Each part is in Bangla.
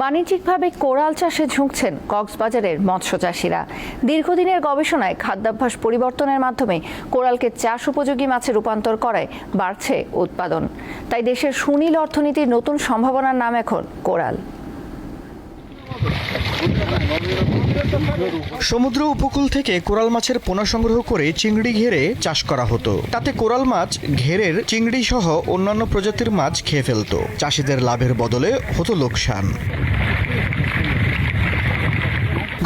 বাণিজ্যিকভাবে কোরাল চাষে ঝুঁকছেন কক্সবাজারের মৎস্য চাষিরা দীর্ঘদিনের গবেষণায় খাদ্যাভ্যাস পরিবর্তনের মাধ্যমে কোরালকে চাষ উপযোগী মাছে রূপান্তর করায় বাড়ছে উৎপাদন। তাই দেশের সুনীল অর্থনীতির নতুন সম্ভাবনার নাম এখন কোরাল। সমুদ্র উপকূল থেকে কোরাল মাছের পোনা সংগ্রহ করে চিংড়ি ঘেরে চাষ করা হতো। তাতে কোরাল মাছ, ঘেরের চিংড়ি সহ অন্যান্য প্রজাতির মাছ খেয়ে ফেলত। চাষিদের লাভের বদলে হতো লোকসান।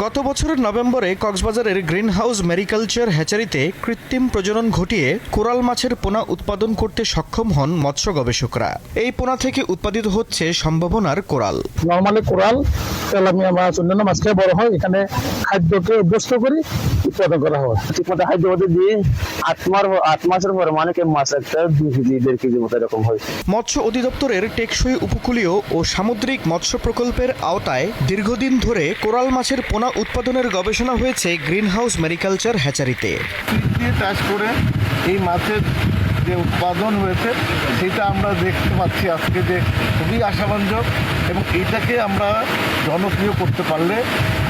গত বছরের নভেম্বরে কক্সবাজারের গ্রিন হাউস মেরিকালচার হ্যাচারিতে কৃত্রিম প্রজনন ঘটিয়ে কোরাল মাছের পোনা উৎপাদন করতে সক্ষম হন মৎস্য গবেষকরা। এই পোনা থেকে উৎপাদিত হচ্ছে সম্ভাবনার কোরাল। নর্মালি কোরাল তেলামিয়া মাছ অন্যান্য মাছ খেয়ে বড় হয় এখানে খাদ্যকে অভ্যস্ত করে উৎপাদন করা হয়। ঠিকমতো খাদ্য মতো দিয়ে আট মাস আট মাসের পরে মানে মাছ একটা দুই কেজি দেড় কেজি মতো এরকম হয়। মৎস্য অধিদপ্তরের টেকসই উপকূলীয় ও সামুদ্রিক মৎস্য প্রকল্পের আওতায় দীর্ঘদিন ধরে কোরাল মাছের পোনা উৎপাদনের গবেষণা হয়েছে গ্রিনহাউস মেরিকালচার হ্যাচারিতে। চাষ করে এই মাছের যে উৎপাদন হয়েছে সেটা আমরা দেখতে পাচ্ছি আজকে যে খুবই আশাব্যঞ্জক এবং এটাকে আমরা জনপ্রিয় করতে পারলে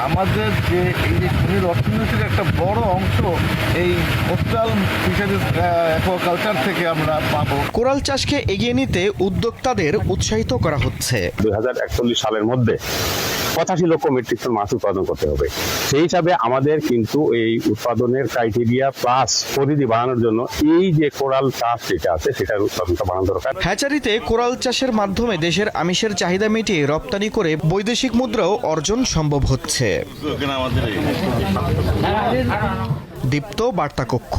আমাদের যে এই যে খনির অর্থনীতির একটা বড় অংশ এই কোস্টাল ফিশারিজ অ্যাকোয়াকালচার থেকে আমরা পাবো। কোরাল চাষকে এগিয়ে নিতে উদ্যোক্তাদের উৎসাহিত করা হচ্ছে। দুই হাজার একচল্লিশ সালের মধ্যে পঁচাশি লক্ষ মেট্রিক টন মাছ উৎপাদন করতে হবে। সেই হিসাবে আমাদের কিন্তু এই উৎপাদনের ক্রাইটেরিয়া প্লাস পরিধি বাড়ানোর জন্য এই যে কোরাল চাষ যেটা আছে সেটার উৎপাদনটা বাড়ানো দরকার। হ্যাচারিতে কোরাল চাষের মাধ্যমে দেশের আমিষের চাহিদা মিটিয়ে রপ্তানি করে বৈদেশিক মুদ্রাও অর্জন সম্ভব হচ্ছে। দীপ্ত বার্তা কক্ষ